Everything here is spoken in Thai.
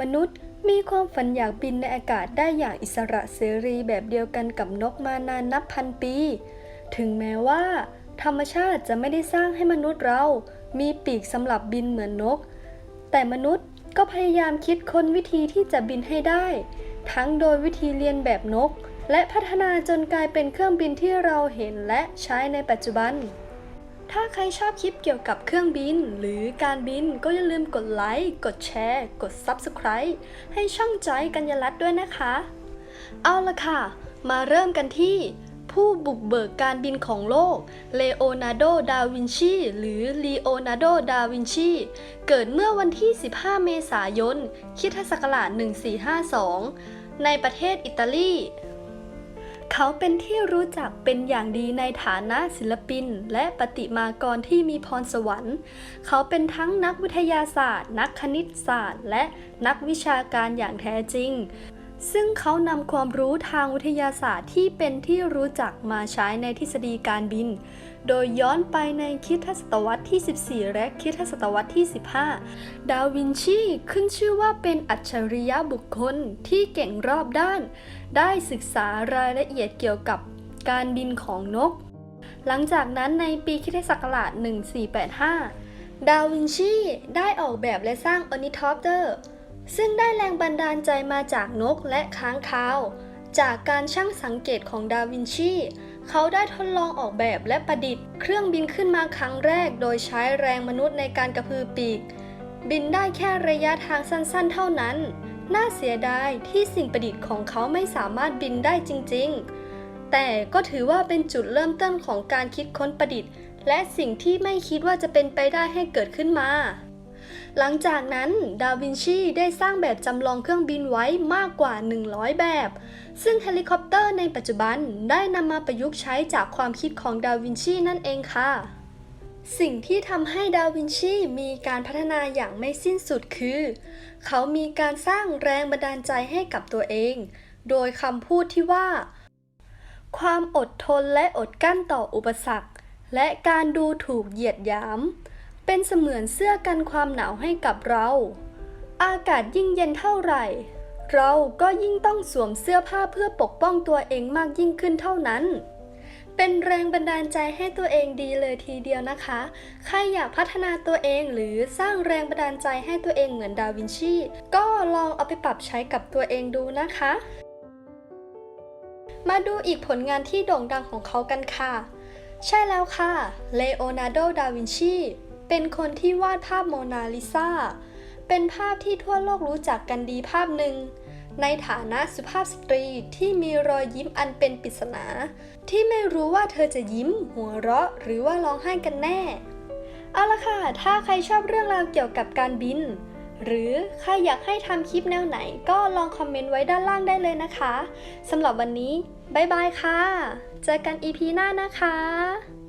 มนุษย์มีความฝันอยากบินในอากาศได้อย่างอิสระเสรีแบบเดียวกันกับนกมานานนับพันปี ถึงแม้ว่า ธรรมชาติจะไม่ได้สร้างให้มนุษย์เรา มีปีกสำหรับบินเหมือนนก แต่มนุษย์ก็พยายามคิดค้นวิธีที่จะบินให้ได้ ทั้งโดยวิธีเรียนแบบนก และพัฒนาจนกลายเป็นเครื่องบินที่เราเห็นและใช้ในปัจจุบัน ถ้าใครชอบคลิปเกี่ยวกับเครื่องบิน หรือการบินก็อย่าลืมกดไลค์ กดแชร์ กด Subscribe ให้ช่องจอยกัญญาลัตน์ด้วยนะคะ เอาละค่ะ มาเริ่มกันที่ ผู้บุกเบิกการบินของโลก เลโอนาร์โด ดาวินชี หรือลีโอนาร์โด ดาวินชี เกิดเมื่อวันที่ 15 เมษายนคิศักราช1452 ในประเทศอิตาลี เขาเป็นที่รู้จักเป็นอย่างดีในฐานะศิลปิน และปฏิมากรที่มีพรสวรรค์ เขาเป็นทั้งนักวิทยาศาสตร์ นักคณิตศาสตร์ และนักวิชาการอย่างแท้จริง ซึ่งเขานำความรู้ทางวิทยาศาสตร์ที่เป็นที่รู้จักมาใช้ในทฤษฎีการบิน โดยย้อนไปในคริสตศตวรรษที่ 14 และคริสตศตวรรษที่ 15 ดาวินชีขึ้นชื่อว่าเป็นอัจฉริยะบุคคลที่เก่งรอบด้าน ได้ศึกษารายละเอียดเกี่ยวกับการบินของนก หลังจากนั้นในปีคริสตศักราช1485 ดาวินชีได้ออกแบบและสร้างออนิทอปเตอร์ ซึ่งได้แรงบันดาลใจมาจากนกและค้างคาว จากการช่างสังเกตของดาวินชี เขาได้ทดลองออกแบบและประดิษฐ์ เครื่องบินขึ้นมาครั้งแรก โดยใช้แรงมนุษย์ในการกระพือปีก บินได้แค่ระยะทางสั้นๆ เท่านั้น น่าเสียดายที่สิ่งประดิษฐ์ของเขาไม่สามารถบินได้จริงๆ แต่ก็ถือว่าเป็นจุดเริ่มต้นของการคิดค้นประดิษฐ์ และสิ่งที่ไม่คิดว่าจะเป็นไปได้ให้เกิดขึ้นมา หลังจากนั้นดาวินชีได้สร้างแบบจำลองเครื่องบินไว้มากกว่า 100 แบบ ซึ่งเฮลิคอปเตอร์ในปัจจุบันได้นำมาประยุกต์ใช้จากความคิดของดาวินชีนั่นเองค่ะ สิ่งที่ทำให้ดาวินชีมีการพัฒนาอย่างไม่สิ้นสุดคือ เขามีการสร้างแรงบันดาลใจให้กับตัวเอง โดยคำพูดที่ว่า ความอดทนและอดกลั้นต่ออุปสรรค และการดูถูกเหยียดหยาม เป็นเสมือนเสื้อกันความหนาวให้กับเรา อากาศยิ่งเย็นเท่าไหร่ เราก็ยิ่งต้องสวมเสื้อผ้าเพื่อปกป้องตัวเองมากยิ่งขึ้นเท่านั้น เป็นแรงบันดาลใจให้ตัวเองดีเลยทีเดียวนะคะ ใครอยากพัฒนาตัวเองหรือสร้างแรงบันดาลใจให้ตัวเองเหมือนดาวินชี ก็ลองเอาไปปรับใช้กับตัวเองดูนะคะ มาดูอีกผลงานที่โด่งดังของเขากันค่ะ ใช่แล้วค่ะ เลโอนาร์โด ดาวินชี เป็นคนที่วาดภาพโมนาลิซาเป็นภาพที่ทั่วโลกรู้จักกันดีภาพหนึ่ง ในฐานะสุภาพสตรีที่มีรอยยิ้มอันเป็นปริศนา ที่ไม่รู้ว่าเธอจะยิ้ม หัวเราะ หรือว่าร้องไห้กันแน่ เอาละค่ะ ถ้าใครชอบเรื่องราวเกี่ยวกับการบิน หรือใครอยากให้ทำคลิปแนวไหน ก็ลองคอมเมนต์ไว้ด้านล่างได้เลยนะคะสำหรับวันนี้ บ๊ายบายค่ะ เจอกัน EP หน้านะคะ